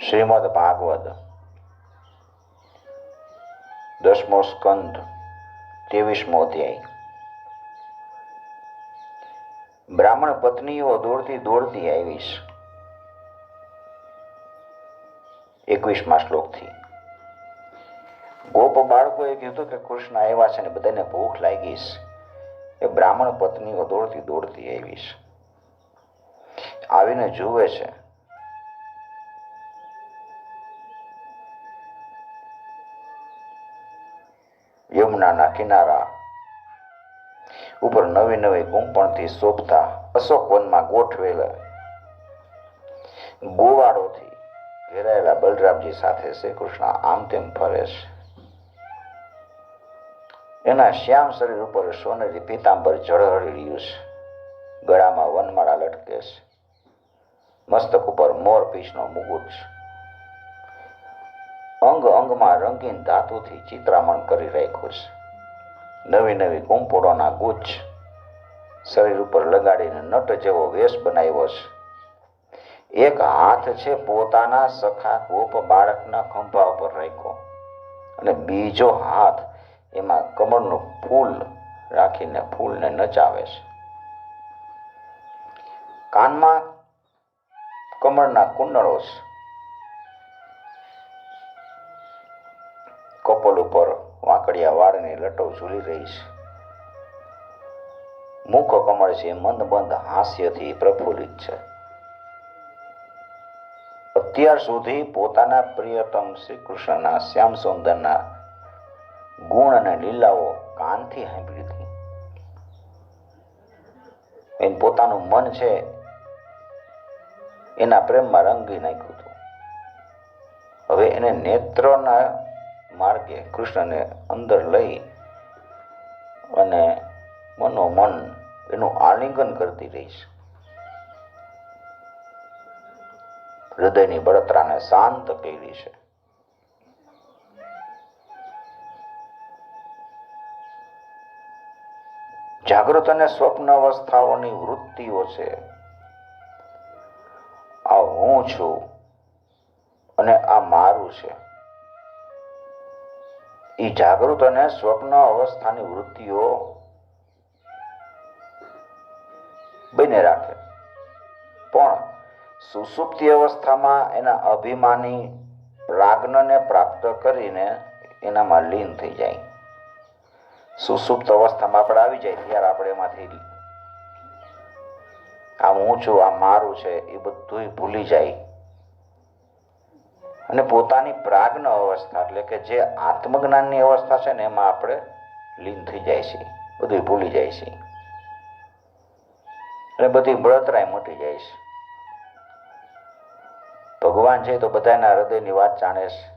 શ્રીમદ ભાગવત દસમો સ્કંદ, ત્રેવીસમો અધ્યાય. બ્રાહ્મણ પત્નીઓ દોડતી દોડતી આવીશ. એકવીસમા શ્લોકથી. ગોપ બાળકોએ કીધું કે કૃષ્ણ આવ્યા છે ને બધાને ભૂખ લાગીશ. એ બ્રાહ્મણ પત્નીઓ દોડતી દોડતી આવીશ. આવીને જુએ છે યમુનાના કિનારા ઉપર નવી નવી કુંપણથી શોભતા અશોક વનમાં ગોઠવેલા ગોવાળોથી ઘેરાયેલા બલરામજી સાથે શ્રી કૃષ્ણ આમ તેમ ફરે છે. એના શ્યામ શરીર ઉપર સોનેરી પીતાંબર ઝળહળી રહ્યું છે. ગળામાં વનમાળા લટકે છે. મસ્તક ઉપર મોર પીસનો મુગુટ છે. અંગ અંગમાં રંગીન ધાતુથી ચિત્રામણ કરી રાખ્યું છે. નવી નવી કુંપોળોના ગુચ્છ શરીર ઉપર લગાડીને નટ જેવો વેશ બનાવ્યો છે. એક હાથ છે પોતાના સખા ગોપ બાળકના ખંભા ઉપર રાખ્યો અને બીજો હાથ એમાં કમળનું ફૂલ રાખીને ફૂલને નચાવે છે. કાનમાં કમળના કુંડળો છે. કપોલ ઉપર વાંકડિયા વાળની લટો ઝૂલી રહી છે મુખ કમળ છે મંદ મંદ હાસ્યથી પ્રફુલ્લિત છે. અત્યાર સુધી પોતાના પ્રિયતમ શ્રી કૃષ્ણના શ્યામ સુંદરના ગુણ અને લીલાઓ કાનથી સાંભળી હતી. એમ પોતાનું મન છે, એના પ્રેમમાં રંગી નાખ્યું હતું. હવે એને નેત્રના માર્ગે કૃષ્ણને અંદર લઈ અને મનોમન એનું આલિંગન કરતી રહીશ હૃદયની બળતરાને શાંત કરી છે. જાગૃત અને સ્વપ્ન અવસ્થાઓની વૃત્તિઓ છે. આ હું છું અને આ મારું છે. એ જાગૃત અને સ્વપ્ન અવસ્થાની વૃત્તિઓ બને રાખે. પણ સુસુપ્તિ અવસ્થામાં એના અભિમાની પ્રાજ્ઞને પ્રાપ્ત કરીને એનામાં લીન થઈ જાય. સુસુપ્ત અવસ્થામાં આપણે આવી જાય ત્યારે આપણે એમાંથી આ હું છું આ મારું છે એ બધું ભૂલી જાય. અને પોતાની પ્રાજ્ઞ અવસ્થા, એટલે કે જે આત્મજ્ઞાનની અવસ્થા છે ને, એમાં આપણે લીન થઈ જાય છે બધું ભૂલી જાય છે. અને બધી બળતરાય મટી જાય છે. ભગવાન છે તો બધાના હૃદયની વાત જાણે છે.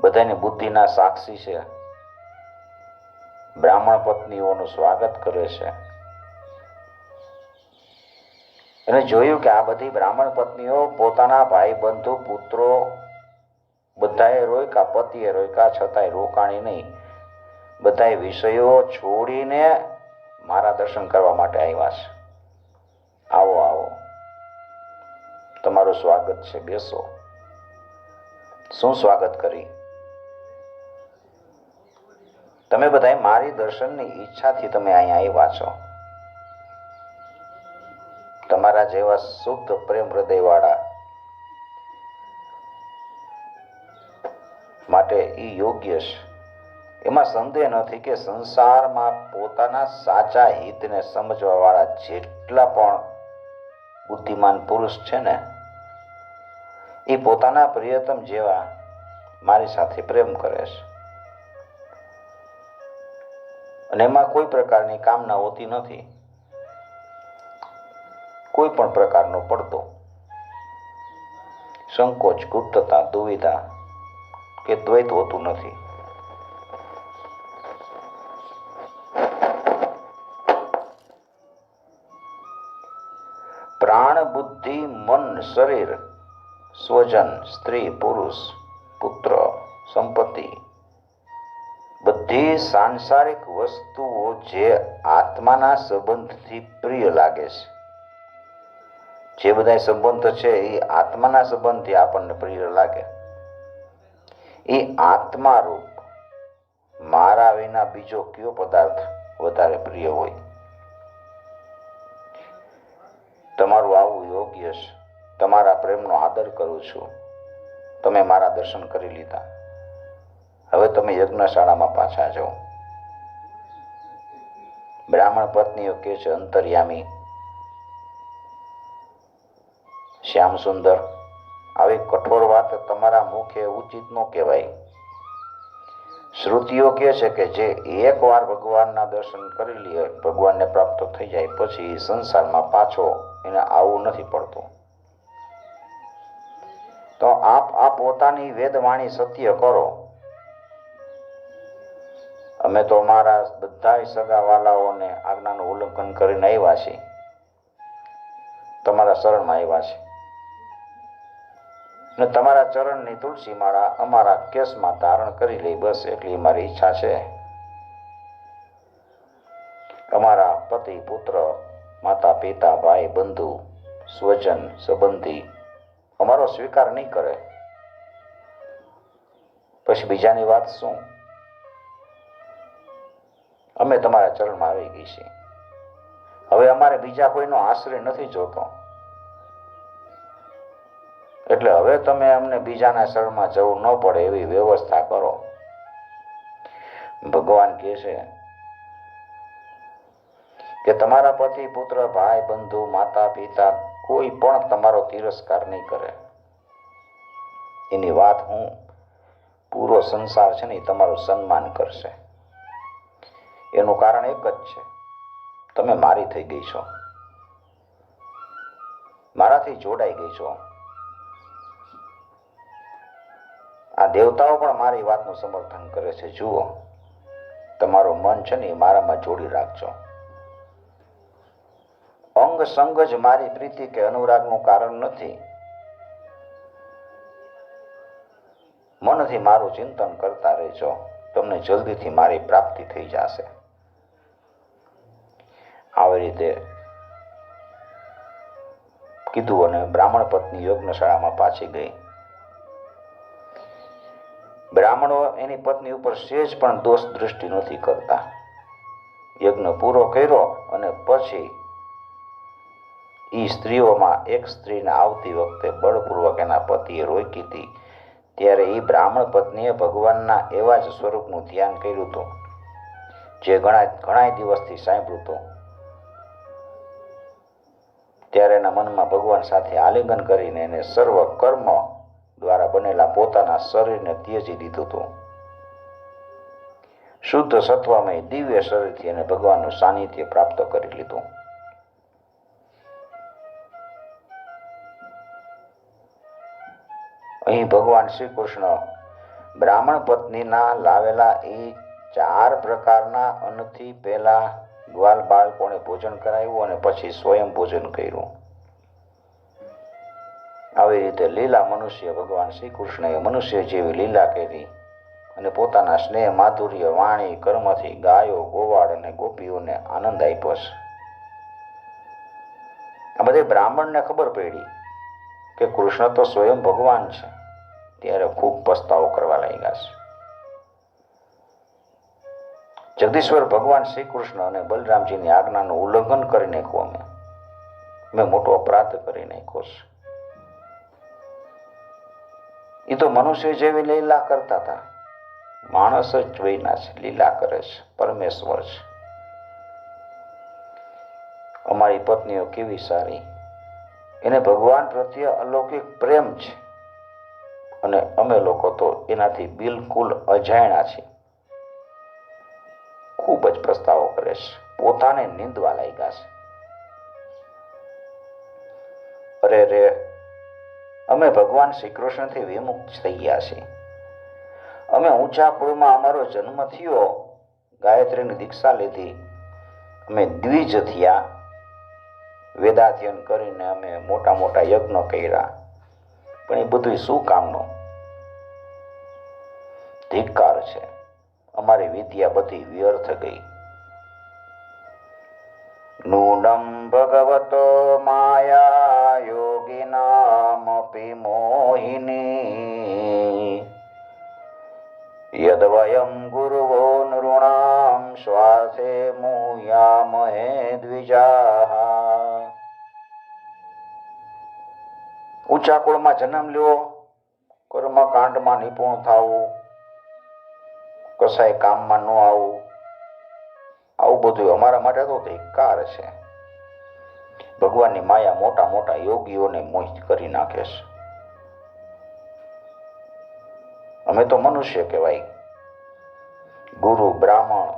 બધાની બુદ્ધિના સાક્ષી છે. બ્રાહ્મણ પત્નીઓનું સ્વાગત કરે છે. એને જોયું કે આ બધી બ્રાહ્મણ પત્નીઓ પોતાના ભાઈ બંધુ પુત્રો બધાએ રોયકા, પતિએ રોયકા, છતાંય રોકાણી નહીં. બધાએ વિષયો છોડીને મારા દર્શન કરવા માટે આવ્યા છે. આવો આવો. તમારું સ્વાગત છે, બેસો. શું સ્વાગત કરી? તમે બધાએ મારી દર્શનની ઈચ્છાથી તમે અહીંયા આવ્યા છો. જેવા શુદ્ધ પ્રેમ હૃદયવાળા માટે એ યોગ્ય છે. એમાં સંદેહ નથી કે સંસારમાં પોતાના સાચા હિતને સમજવા વાળા જેટલા પણ બુદ્ધિમાન પુરુષ છે ને એ પોતાના પ્રિયતમ જેવા મારી સાથે પ્રેમ કરે છે. અને એમાં કોઈ પ્રકારની કામના હોતી નથી. કોઈ પણ પ્રકારનો પડતો સંકોચ, ગુપ્તતા, દુવિધા કે દ્વૈત હોતું નથી. પ્રાણ, બુદ્ધિ, મન, શરીર, સ્વજન, સ્ત્રી, પુરુષ, પુત્ર, સંપત્તિ, બધી સાંસારિક વસ્તુઓ જે આત્માના સંબંધથી પ્રિય લાગે છે. જે બધા સંબંધ છે, એ આત્માના સંબંધથી આપણને પ્રિય લાગે. એ આત્મા રૂપ મારા વિના બીજો કયો પદાર્થ વધારે પ્રિય હોય? તમારું આવું યોગ્ય છે. તમારા પ્રેમનો આદર કરું છું. તમે મારા દર્શન કરી લીધા. હવે તમે યજ્ઞશાળામાં પાછા જાઓ. બ્રાહ્મણ પત્નીઓ કે છે, અંતર્યામી શ્યામ સુંદર આવી કઠોર વાત તમારા મુખે ઉચિત ન કહેવાય. શ્રુતિઓ કહે છે કે જે એકવાર ભગવાનના દર્શન કરી લે, ભગવાનને પ્રાપ્ત થઈ જાય પછી સંસારમાં પાછો એને આવવું નથી પડતું. તો આપ આ પોતાની વેદવાણી સત્ય કરો. અમે તો અમારા બધા સગા વાલાઓને આજ્ઞાનું ઉલ્લંઘન કરીને આવ્યા છીએ. તમારા શરણમાં આવ્યા છે ને તમારા ચરણની તુલસી માળા અમારા કેસમાં ધારણ કરી લઈ બસ એટલી મારી ઈચ્છા છે. અમારા પતિ, પુત્ર, માતા, પિતા, ભાઈ, બંધુ, સ્વજન, સંબંધી, અમારો સ્વીકાર નહીં કરે. પછી બીજાની વાત શું? અમે તમારા ચરણમાં આવી ગઈ છીએ. હવે અમારે બીજા કોઈનો આશ્રય નથી જોતો. એટલે હવે તમે અમને બીજાના શરણમાં જવું ન પડે એવી વ્યવસ્થા કરો. ભગવાન કહે છે કે તમારા પતિ, પુત્ર, ભાઈ, બંધુ, માતા, પિતા કોઈ પણ તમારો તિરસ્કાર નહીં કરે. એની વાત હું પૂરો સંસાર છે ને તમારું સન્માન કરશે. એનું કારણ એક જ છે. તમે મારી થઈ ગઈ છો. મારાથી જોડાઈ ગઈ છો. આ દેવતાઓ પણ મારી વાતનું સમર્થન કરે છે. જુઓ, તમારું મન છે ને મારામાં જોડી રાખજો. અંગ સંગ જ મારી પ્રીતિ કે અનુરાગનું કારણ નથી. મનથી મારું ચિંતન કરતા રહેજો. તમને જલ્દીથી મારી પ્રાપ્તિ થઈ જશે. આવી રીતે કીધું અને બ્રાહ્મણ પત્ની યજ્ઞશાળામાં પાછી ગઈ. બ્રાહ્મણો એની પત્ની ઉપર સેજ પણ દોષ દૃષ્ટિ નથી કરતા. યજ્ઞ પૂરો કર્યો અને પછી એ સ્ત્રીઓમાં એક સ્ત્રીને આવતી વખતે બળપૂર્વક એના પતિએ રોકી હતી. ત્યારે એ બ્રાહ્મણ પત્નીએ ભગવાનના એવા જ સ્વરૂપનું ધ્યાન કર્યું હતું, જે ઘણા ઘણા દિવસથી સાંભળ્યું હતું. ત્યારે એના મનમાં ભગવાન સાથે આલિંગન કરીને એને સર્વ કર્મ દ્વારા બનેલા પોતાના શરીરને ત્યજી દીધું હતું. શુદ્ધ સત્વમય દિવ્ય શરીરથી એને ભગવાનનું સાનિધ્ય પ્રાપ્ત કરી લીધું. અહીં ભગવાન શ્રી કૃષ્ણ બ્રાહ્મણ પત્નીના લાવેલા એ ચાર પ્રકારના અન્નથી પહેલા ગ્વાલ બાળકોને ભોજન કરાવ્યું અને પછી સ્વયં ભોજન કર્યું. આવી રીતે લીલા મનુષ્ય ભગવાન શ્રી કૃષ્ણએ મનુષ્ય જેવી લીલા કરી અને પોતાના સ્નેહ, માધુર્ય, વાણી, કર્મથી ગાયો, ગોવાળ અને ગોપીઓને આનંદ આપ્યો છે. આ બધે બ્રાહ્મણને ખબર પડી કે કૃષ્ણ તો સ્વયં ભગવાન છે. ત્યારે ખૂબ પસ્તાવો કરવા લાગ્યા છે. જગદીશ્વર ભગવાન શ્રી કૃષ્ણ અને બલરામજીની આજ્ઞાનું ઉલ્લંઘન કરી નાખ્યું. અમે. મેં મોટો અપરાધ કરી નાખ્યો છે. એ તો મનુષ્ય જેવી લીલા કરતા હતા. માણસ જ વૈના છે લીલા કરે છે, પરમેશ્વર છે. અમારી પત્નીઓ કેવી સારી. એને ભગવાન પ્રત્યે અલૌકિક પ્રેમ છે. અને અમે લોકો તો એનાથી બિલકુલ અજાણ્યા છીએ. ખૂબ જ પ્રસ્તાવો કરે છે. પોતાને નિંદવા લાગ્યા છે. અરે રે અમે ભગવાન શ્રી કૃષ્ણથી વિમુક્ત થઈ ગયા છીએ. અમે ઊંચા કુળમાં અમારો જન્મ થયો, ગાયત્રીની દીક્ષા લીધી. અમે દ્વિજ થયા. વેદાધ્યન કરીને અમે મોટા મોટા યજ્ઞ કર્યા. પણ એ બધું શું કામનું? ધિક્કાર છે. અમારી વિદ્યા બધી વ્યર્થ ગઈ. નૂનમ ભગવતો માયા वीणामपि मोहिनी। यद्वयं गुरवो नृणां श्वासे मूयामहे द्विजाः। ઊંચા કુળમાં જન્મ લ્યો કર્મ કાંડમાં નિપુણ થવું કસાય કામમાં ન આવું. આવું બધું અમારા માટે તો ધિકાર છે. ભગવાનની માયા મોટા મોટા યોગીઓને મોહિત કરી નાખે છે. અમે તો મનુષ્ય કહેવાય. ગુરુ બ્રાહ્મણ,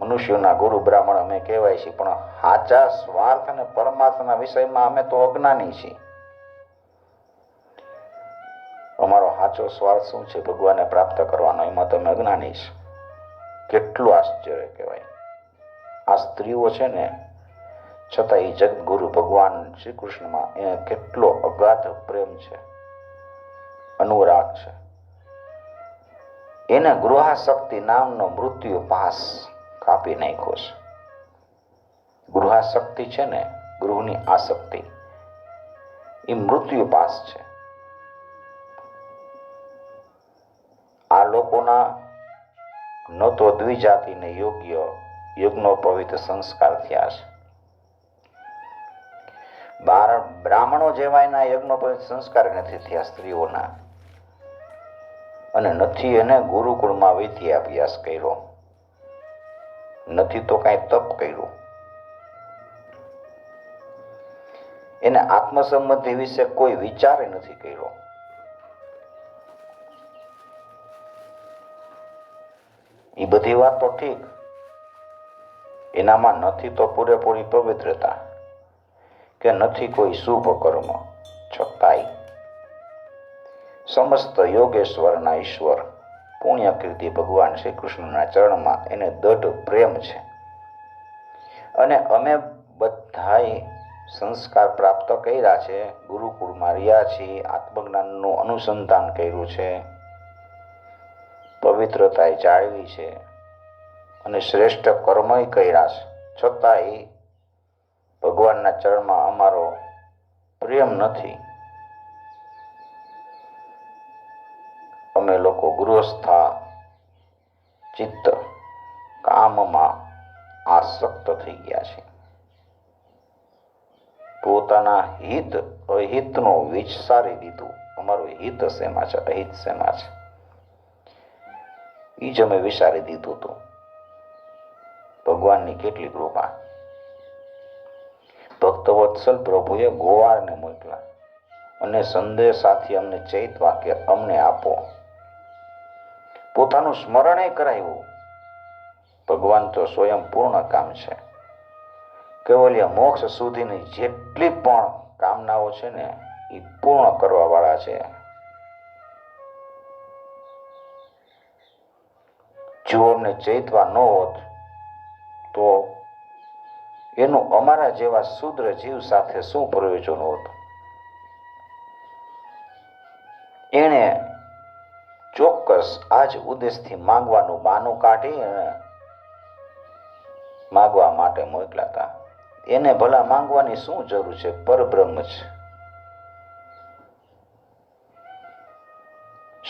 મનુષ્યોના ગુરુ બ્રાહ્મણ અમે કહેવાય છીએ, પણ સાચા સ્વાર્થ અને પરમાત્માના વિષયમાં અમે તો અજ્ઞાની છીએ. અમારો સાચો સ્વાર્થ શું છે? ભગવાનને પ્રાપ્ત કરવાનો એમાં તમે અજ્ઞાની છે કેટલું આશ્ચર્ય કહેવાય. આ સ્ત્રીઓ છે ને છતાં એ જગદગુરુ ભગવાન શ્રી કૃષ્ણમાં એને કેટલો અગાધ પ્રેમ છે, અનુરાગ છે. એને ગૃહાશક્તિ નામનો મૃત્યુ પાસ કાપી નાખ્યો છે. ગૃહાશક્તિ છે ને, ગૃહની આસક્તિ. એ મૃત્યુ પાસ છે. આ લોકોના ન તો દ્વિજાતિને યોગ્ય યુગનો પવિત્ર સંસ્કાર થયા છે. બ્રાહ્મણો જેવા એના યજ્ઞો પણ સંસ્કાર નથી થયા સ્ત્રીઓના. અને નથી એને ગુરુકુળમાં વિદ્યાભ્યાસ કર્યો. નથી તો કાંઈ તપ કર્યું. એને આત્મસંબંધી વિશે કોઈ વિચાર નથી કર્યો. એ બધી વાત તો ઠીક. એનામાં નથી તો પૂરેપૂરી પવિત્રતા. કે નથી કોઈ શુભ કર્મ. છતાંય સમસ્ત યોગેશ્વરના ઈશ્વર, પુણ્યકીર્તિ ભગવાન શ્રી કૃષ્ણના ચરણમાં એને દઢ પ્રેમ છે. અને અમે બધાય સંસ્કાર પ્રાપ્ત કર્યા છે, ગુરુકુળમાં રહ્યા છીએ, આત્મજ્ઞાનનું અનુસંધાન કર્યું છે, પવિત્રતાએ જાળવી છે અને શ્રેષ્ઠ કર્મય કર્યા છે. છતાંય ભગવાનના ચરણમાં અમારો પ્રેમ નથી. અમે લોકો ગૃહસ્થા ચિત્ત કામમાં આસક્ત થઈ ગયા છે પોતાના હિત, અહિતનો વિચારી દીધું. અમારું હિત શેમાં છે? અહિત શેમાં છે? એ જ અમે વિચારી દીધું હતું. ભગવાનની કેટલી કૃપા. ભક્તવત્સલ પ્રભુએ ગોવાળને મોકલા અને સંદેશાથી અમને ચૈત વાક્ય અમને આપો. પોતાનું સ્મરણે કરાવ્યું ભગવાન તો સ્વયં પૂર્ણ કામ છે. કેવલ્ય મોક્ષ સુધીની જેટલી પણ કામનાઓ છે ને એ પૂર્ણ કરવા વાળા છે. જો અમને ચૈતવા ન હોત, તો એનું અમારા જેવા શુદ્ર જીવ સાથે શું પ્રયોજન હતું? એણે ચોક્કસ આ જ ઉદ્દેશથી માંગવાનું બાનું કાઢી અને માંગવા માટે મોકલા હતા. એને ભલા માંગવાની શું જરૂર છે? પરબ્રહ્મ છે.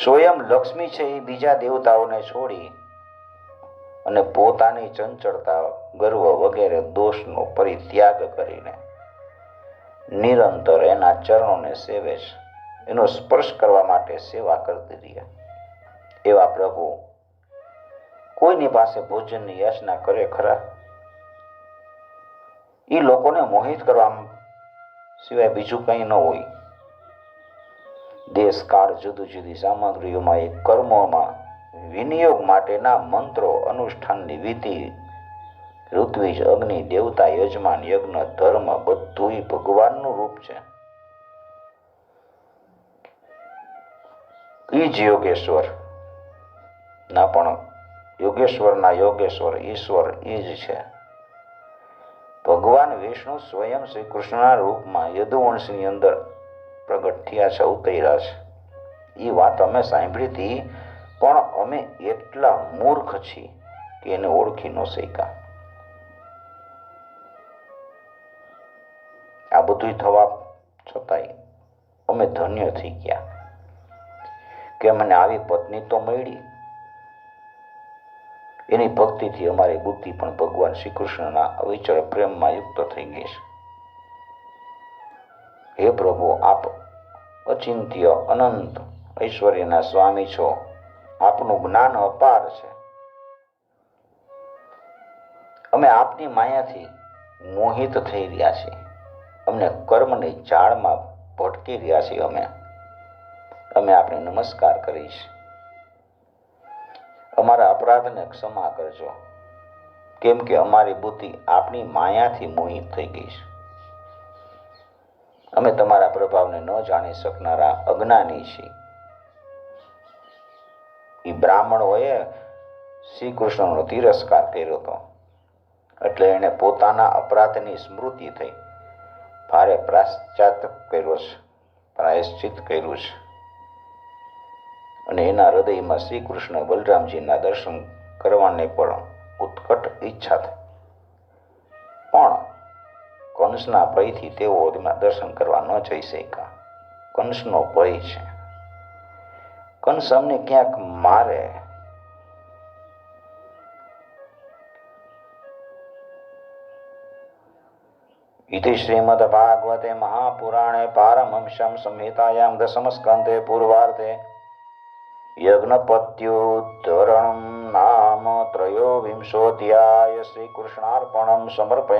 સ્વયં લક્ષ્મી છે એ બીજા દેવતાઓને છોડી અને પોતાની ચંચળતા, ગર્વ વગેરે દોષનો પરિત્યાગ કરીને નિરંતર એના ચરણોને સેવે એનો સ્પર્શ કરવા માટે સેવા કરતી રહી એવા પ્રભુ કોઈની પાસે ભોજનની યાચના કરે ખરા? એ લોકોને મોહિત કરવા સિવાય બીજું કંઈ ન હોય. દેશ કાળ જુદી જુદી સામગ્રીઓમાં એ કર્મોમાં વિનિયોગ માટેના મંત્રો અનુષ્ઠાનની વિધિ. ઋત્વિજ, અગ્નિ, દેવતા, યજમાન, યજ્ઞ, ધર્મ બધું ભગવાનનું રૂપ છે. ઈજ યોગેશ્વર. ના, પણ યોગેશ્વરના યોગેશ્વર, ઈશ્વર ઈજ છે. ભગવાન વિષ્ણુ સ્વયં શ્રી કૃષ્ણના રૂપમાં યદુવંશની અંદર પ્રગટ થયા છે, ઉતર્યા છે. એ વાત અમે સાંભળી હતી અમે એટલા મૂર્ખ છીએ કે એને ઓળખી ન શક્યા. આ બધું થવા છતાંય અમે ધન્ય થઈ ગયા. કે મને આવી પત્ની તો મળી. એની ભક્તિથી અમારી બુદ્ધિ પણ ભગવાન શ્રી કૃષ્ણના અવિચળ પ્રેમમાં યુક્ત થઈ ગઈ છે. હે પ્રભુ, આપ અચિંત્ય, અનંત ઐશ્વર્યના સ્વામી છો. આપનું જ્ઞાન અપાર છે. અમે આપની માયાથી મોહિત થઈ રહ્યા છીએ. અમને કર્મની જાળમાં ભટકી રહ્યા છીએ અમે. અમે આપને નમસ્કાર કરીશ. અમારા અપરાધને ક્ષમા કરજો. કેમ કે અમારી બુદ્ધિ આપની માયાથી મોહિત થઈ ગઈ છે. અમે તમારા પ્રભાવને ન જાણી શકનારા અજ્ઞાની છીએ. એ બ્રાહ્મણોએ શ્રી કૃષ્ણનો તિરસ્કાર કર્યો હતો. એટલે એણે પોતાના અપરાધની સ્મૃતિ થઈ. ભારે પ્રાશ્ચાત કર્યો છે, પ્રાયશ્ચિત કર્યું છે. અને એના હૃદયમાં શ્રી કૃષ્ણ બલરામજીના દર્શન કરવાની પણ ઉત્કટ ઈચ્છા થઈ. પણ કંસના ભયથી તેઓ દર્શન કરવા ન જઈ શક્યા. કંસનો ભય છે. કંસ અમને ક્યાંક મારે इति श्रीमद्भागवते महापुराणे पारमंशं संहितायां दशमस्कन्धे पूर्वार्धे यज्ञपत्युद्धरणं नाम त्रयोविंशोऽध्याय श्रीकृष्णार्पणं समर्पय